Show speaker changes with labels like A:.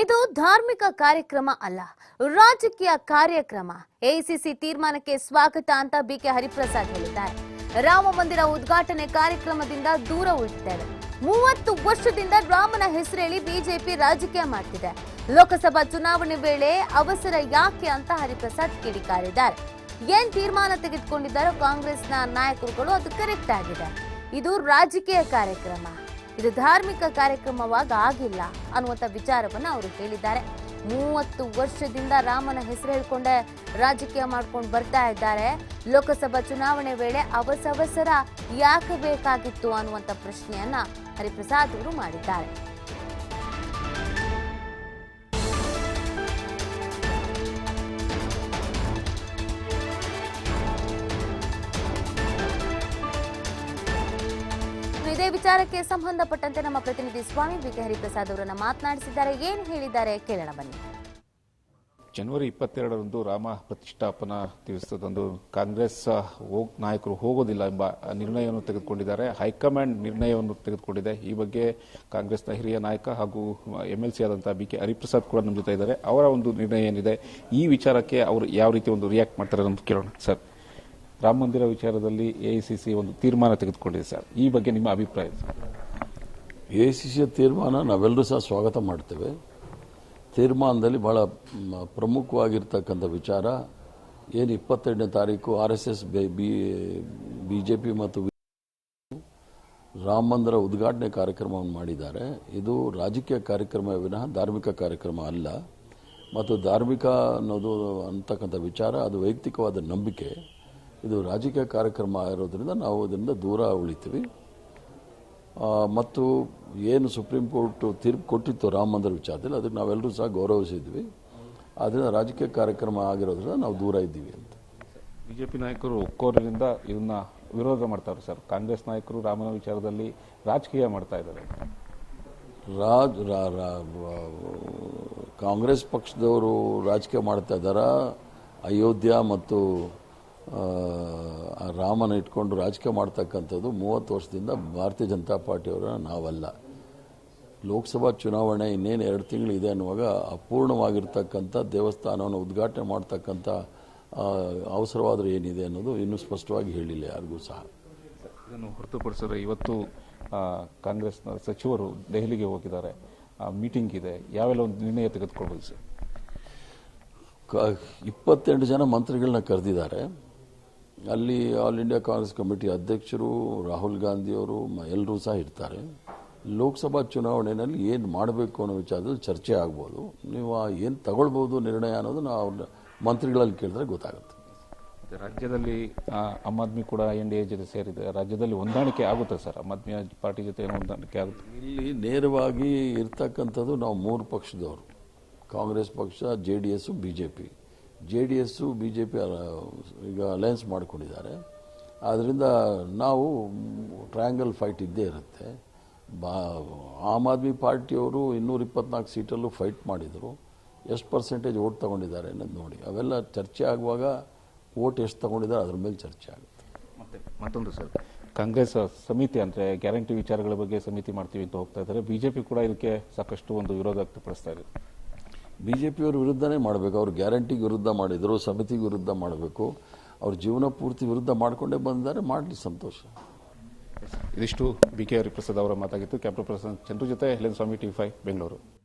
A: ಇದು ಧಾರ್ಮಿಕ ಕಾರ್ಯಕ್ರಮ ಅಲ್ಲ, ರಾಜಕೀಯ ಕಾರ್ಯಕ್ರಮ. ಎಐಸಿಸಿ ತೀರ್ಮಾನಕ್ಕೆ ಸ್ವಾಗತ ಅಂತ ಬಿಕೆ ಹರಿಪ್ರಸಾದ್ ಹೇಳಿದ್ದಾರೆ. ರಾಮ ಮಂದಿರ ಉದ್ಘಾಟನೆ ಕಾರ್ಯಕ್ರಮದಿಂದ ದೂರ ಉಳಿದಿದ್ದೇವೆ ಮೂವತ್ತು ವರ್ಷದಿಂದ ರಾಮನ ಹೆಸರೇಳಿ ಬಿಜೆಪಿ ರಾಜಕೀಯ ಮಾಡ್ತಿದೆ. ಲೋಕಸಭಾ ಚುನಾವಣೆ ವೇಳೆ ಅವಸರ ಯಾಕೆ ಅಂತ ಹರಿಪ್ರಸಾದ್ ಕಿಡಿಕಾರಿದ್ದಾರೆ. ಏನ್ ತೀರ್ಮಾನ ತೆಗೆದುಕೊಂಡಿದ್ದಾರೋ ಕಾಂಗ್ರೆಸ್ನ ನಾಯಕರುಗಳು ಅದು ಕರೆಕ್ಟ್ ಆಗಿದೆ. ಇದು ರಾಜಕೀಯ ಕಾರ್ಯಕ್ರಮ. ಇದು ಧಾರ್ಮಿಕ ಕಾರ್ಯಕ್ರಮವಾಗ ಆಗಿಲ್ಲ ಅನ್ನುವಂಥ ವಿಚಾರವನ್ನ ಅವರು ಹೇಳಿದ್ದಾರೆ. ಮೂವತ್ತು ವರ್ಷದಿಂದ ರಾಮನ ಹೆಸರು ಹೇಳ್ಕೊಂಡೆ ರಾಜಕೀಯ ಮಾಡ್ಕೊಂಡು ಬರ್ತಾ ಇದ್ದಾರೆ. ಲೋಕಸಭಾ ಚುನಾವಣೆ ವೇಳೆ ಅವಸವಸರ ಯಾಕೆ ಬೇಕಾಗಿತ್ತು ಅನ್ನುವಂಥ ಪ್ರಶ್ನೆಯನ್ನ ಹರಿಪ್ರಸಾದ್ ಅವರು ಮಾಡಿದ್ದಾರೆ. ಇದೇ ವಿಚಾರಕ್ಕೆ ಸಂಬಂಧಪಟ್ಟಂತೆ ನಮ್ಮ ಪ್ರತಿನಿಧಿ ಸ್ವಾಮಿ ಬಿಕೆ ಹರಿಪ್ರಸಾದ್ ಅವರನ್ನು ಮಾತನಾಡಿಸಿದ್ದಾರೆ. ಏನು ಹೇಳಿದ್ದಾರೆ? ಕೇಳೋಣ ಬನ್ನಿ.
B: ಜನವರಿ ಇಪ್ಪತ್ತೆರಡರಂದು ರಾಮ ಪ್ರತಿಷ್ಠಾಪನಾ ದಿವಸದಂದು ಕಾಂಗ್ರೆಸ್ ಹೋಗ್- ನಾಯಕರು ಹೋಗೋದಿಲ್ಲ ಎಂಬ ನಿರ್ಣಯವನ್ನು ತೆಗೆದುಕೊಂಡಿದ್ದಾರೆ. ಹೈಕಮಾಂಡ್ ನಿರ್ಣಯವನ್ನು ತೆಗೆದುಕೊಂಡಿದೆ. ಈ ಬಗ್ಗೆ ಕಾಂಗ್ರೆಸ್ನ ಹಿರಿಯ ನಾಯಕ ಹಾಗೂ ಎಂಎಲ್ಸಿ ಆದಂತಹ ಬಿ ಕೆ ಹರಿಪ್ರಸಾದ್ ಕೂಡ ನಮ್ಮ ಜೊತೆ ಇದ್ದಾರೆ. ಅವರ ಒಂದು ನಿರ್ಣಯ ಏನಿದೆ? ಈ ವಿಚಾರಕ್ಕೆ ಅವರು ಯಾವ ರೀತಿ ಒಂದು ರಿಯಾಕ್ಟ್ ಮಾಡ್ತಾರೆ ಅಂತ ಕೇಳೋಣ ಸರ್. ರಾಮ ಮಂದಿರ ವಿಚಾರದಲ್ಲಿ ಎಐಸಿಸಿ ಒಂದು ತೀರ್ಮಾನ ತೆಗೆದುಕೊಂಡಿದೆ ಸರ್. ಈ ಬಗ್ಗೆ ನಿಮ್ಮ ಅಭಿಪ್ರಾಯ ಸರ್?
C: ಎ ಸಿ ತೀರ್ಮಾನ ನಾವೆಲ್ಲರೂ ಸಹ ಸ್ವಾಗತ ಮಾಡ್ತೇವೆ. ತೀರ್ಮಾನದಲ್ಲಿ ಮ್, ಪ್ರಮುಖವಾಗಿರ್ತಕ್ಕಂಥ ವಿಚಾರ ಏನು ಇಪ್ಪತ್ತೆರಡನೇ ತಾರೀಕು R S S B J P ಮತ್ತು ರಾಮ ಮಂದಿರ ಉದ್ಘಾಟನೆ ಕಾರ್ಯಕ್ರಮವನ್ನು ಮಾಡಿದ್ದಾರೆ. ಇದು ರಾಜಕೀಯ ಕಾರ್ಯಕ್ರಮ ವಿನಃ ಧಾರ್ಮಿಕ ಕಾರ್ಯಕ್ರಮ ಅಲ್ಲ. ಮತ್ತು ಧಾರ್ಮಿಕ ಅನ್ನೋದು ಅಂತಕ್ಕಂಥ ವಿಚಾರ ಅದು ವೈಯಕ್ತಿಕವಾದ ನಂಬಿಕೆ. ಇದು ರಾಜಕೀಯ ಕಾರ್ಯಕ್ರಮ ಇರೋದರಿಂದ ನಾವು ಇದರಿಂದ ದೂರ ಉಳಿತೀವಿ. ಮತ್ತು ಏನು ಸುಪ್ರೀಂ ಕೋರ್ಟ್ ತೀರ್ಪು ಕೊಟ್ಟಿತ್ತು ರಾಮ ಮಂದಿರ ವಿಚಾರದಲ್ಲಿ ಅದಕ್ಕೆ ನಾವೆಲ್ಲರೂ ಸಹ ಗೌರವಿಸಿದ್ವಿ. ಆದ್ದರಿಂದ ರಾಜಕೀಯ ಕಾರ್ಯಕ್ರಮ ಆಗಿರೋದ್ರಿಂದ ನಾವು ದೂರ ಇದ್ದೀವಿ ಅಂತ.
B: ಬಿಜೆಪಿ ನಾಯಕರು ಒಕ್ಕೋರರಿಂದ ಇದನ್ನ ವಿರೋಧ ಮಾಡ್ತಾರೆ ಸರ್. ಕಾಂಗ್ರೆಸ್ ನಾಯಕರು ರಾಮನ ವಿಚಾರದಲ್ಲಿ ರಾಜಕೀಯ ಮಾಡ್ತಾ ಇದ್ದಾರೆ.
C: ರಾಜ್ ಕಾಂಗ್ರೆಸ್ ಪಕ್ಷದವರು ರಾಜಕೀಯ ಮಾಡ್ತಾ ಇದ್ದಾರಾ? ಅಯೋಧ್ಯ ಮತ್ತು ರಾಮನ ಇಟ್ಕೊಂಡು ರಾಜಕೀಯ ಮಾಡ್ತಕ್ಕಂಥದ್ದು ಮೂವತ್ತು ವರ್ಷದಿಂದ ಭಾರತೀಯ ಜನತಾ ಪಾರ್ಟಿಯವರ ನಾವಲ್ಲ. ಲೋಕಸಭಾ ಚುನಾವಣೆ ಇನ್ನೇನು ಎರಡು ತಿಂಗಳು ಇದೆ ಅನ್ನುವಾಗ ಅಪೂರ್ಣವಾಗಿರ್ತಕ್ಕಂಥ ದೇವಸ್ಥಾನವನ್ನು ಉದ್ಘಾಟನೆ ಮಾಡ್ತಕ್ಕಂಥ ಅವಸರವಾದರೂ ಏನಿದೆ ಅನ್ನೋದು ಇನ್ನೂ ಸ್ಪಷ್ಟವಾಗಿ ಹೇಳಿಲ್ಲ ಯಾರಿಗೂ ಸಹ.
B: ಇದನ್ನು ಹೊರತುಪಡಿಸಿದ್ರೆ ಇವತ್ತು ಕಾಂಗ್ರೆಸ್ನ ಸಚಿವರು ದೆಹಲಿಗೆ ಹೋಗಿದ್ದಾರೆ. ಮೀಟಿಂಗ್ ಇದೆ. ಯಾವೆಲ್ಲ ಒಂದು ನಿರ್ಣಯ ತೆಗೆದುಕೊಳ್ಬೋದು ಸರ್?
C: ಕ- ಇಪ್ಪತ್ತೆಂಟು ಜನ ಮಂತ್ರಿಗಳನ್ನ ಕರೆದಿದ್ದಾರೆ. ಅಲ್ಲಿ ಆಲ್ ಇಂಡಿಯಾ ಕಾಂಗ್ರೆಸ್ ಕಮಿಟಿ ಅಧ್ಯಕ್ಷರು ರಾಹುಲ್ ಗಾಂಧಿಯವರು ಎಲ್ಲರೂ ಸಹ ಇರ್ತಾರೆ. ಲೋಕಸಭಾ ಚುನಾವಣೆಯಲ್ಲಿ ಏನು ಮಾಡಬೇಕು ಅನ್ನೋ ವಿಚಾರದಲ್ಲಿ ಚರ್ಚೆ ಆಗ್ಬೋದು. ನೀವು ಏನು ತಗೊಳ್ಬೋದು ನಿರ್ಣಯ ಅನ್ನೋದು ನಾವು ಮಂತ್ರಿಗಳಲ್ಲಿ ಕೇಳಿದ್ರೆ ಗೊತ್ತಾಗುತ್ತೆ.
B: ರಾಜ್ಯದಲ್ಲಿ ಆಮ್ ಆದ್ಮಿ ಕೂಡ ಎನ್ ಡಿ ಎ ಜೊತೆ ಸೇರಿದೆ. ರಾಜ್ಯದಲ್ಲಿ ಹೊಂದಾಣಿಕೆ ಆಗುತ್ತೆ ಸರ್. ಆಮ್ ಆದ್ಮಿ ಪಾರ್ಟಿ ಜೊತೆ ಏನೋ ಹೊಂದಾಣಿಕೆ ಆಗುತ್ತೆ.
C: ಇಲ್ಲಿ ನೇರವಾಗಿ ಇರ್ತಕ್ಕಂಥದ್ದು ನಾವು ಮೂರು ಪಕ್ಷದವರು. ಕಾಂಗ್ರೆಸ್ ಪಕ್ಷ J D S B J P. J D S B J P ಈಗ ಅಲಯನ್ಸ್ ಮಾಡಿಕೊಂಡಿದ್ದಾರೆ. ಆದ್ದರಿಂದ ನಾವು ಟ್ರಯಾಂಗಲ್ ಫೈಟ್ ಇದ್ದೇ ಇರುತ್ತೆ. ಬಾ, ಆಮ್ ಆದ್ಮಿ ಪಾರ್ಟಿಯವರು ಇನ್ನೂರ ಇಪ್ಪತ್ನಾಲ್ಕು ಸೀಟಲ್ಲೂ ಫೈಟ್ ಮಾಡಿದರು. ಎಷ್ಟು ಪರ್ಸೆಂಟೇಜ್ ಓಟ್ ತಗೊಂಡಿದ್ದಾರೆ ಅನ್ನೋದು ನೋಡಿ. ಅವೆಲ್ಲ ಚರ್ಚೆ ಆಗುವಾಗ ಓಟ್ ಎಷ್ಟು ತಗೊಂಡಿದ್ದಾರೆ ಅದ್ರ ಮೇಲೆ ಚರ್ಚೆ ಆಗುತ್ತೆ.
B: ಮತ್ತೆ, ಮತ್ತೊಂದು ಸರ್. ಕಾಂಗ್ರೆಸ್ ಸಮಿತಿ ಅಂದರೆ ಗ್ಯಾರಂಟಿ ವಿಚಾರಗಳ ಬಗ್ಗೆ ಸಮಿತಿ ಮಾಡ್ತೀವಿ ಅಂತ ಹೋಗ್ತಾ ಇದ್ದಾರೆ. ಬಿಜೆಪಿ ಕೂಡ ಇದಕ್ಕೆ ಸಾಕಷ್ಟು ಒಂದು ವಿರೋಧ ವ್ಯಕ್ತಪಡಿಸ್ತಾ ಇದೆ.
C: ಬಿ ಜೆ ಪಿಯವ್ರ ವಿರುದ್ಧನೇ ಮಾಡಬೇಕು. ಅವ್ರು ಗ್ಯಾರಂಟಿಗೆ ವಿರುದ್ಧ ಮಾಡಿದರು ಸಮಿತಿಗೆ ವಿರುದ್ಧ ಮಾಡಬೇಕು. ಅವ್ರ ಜೀವನ ಪೂರ್ತಿ ವಿರುದ್ಧ ಮಾಡಿಕೊಂಡೇ ಬಂದಿದ್ದಾರೆ, ಮಾಡಲಿ ಸಂತೋಷ.
B: ಇದಿಷ್ಟು ಬಿ ಕೆ ಹರಿಪ್ರಸಾದ್ ಅವರ ಮಾತಾಗಿತ್ತು. ಕ್ಯಾಪ್ಟನ್ ಪ್ರಸಾದ್ ಚಂದ್ರು ಜೊತೆ Helen Swami, T five Bengaluru.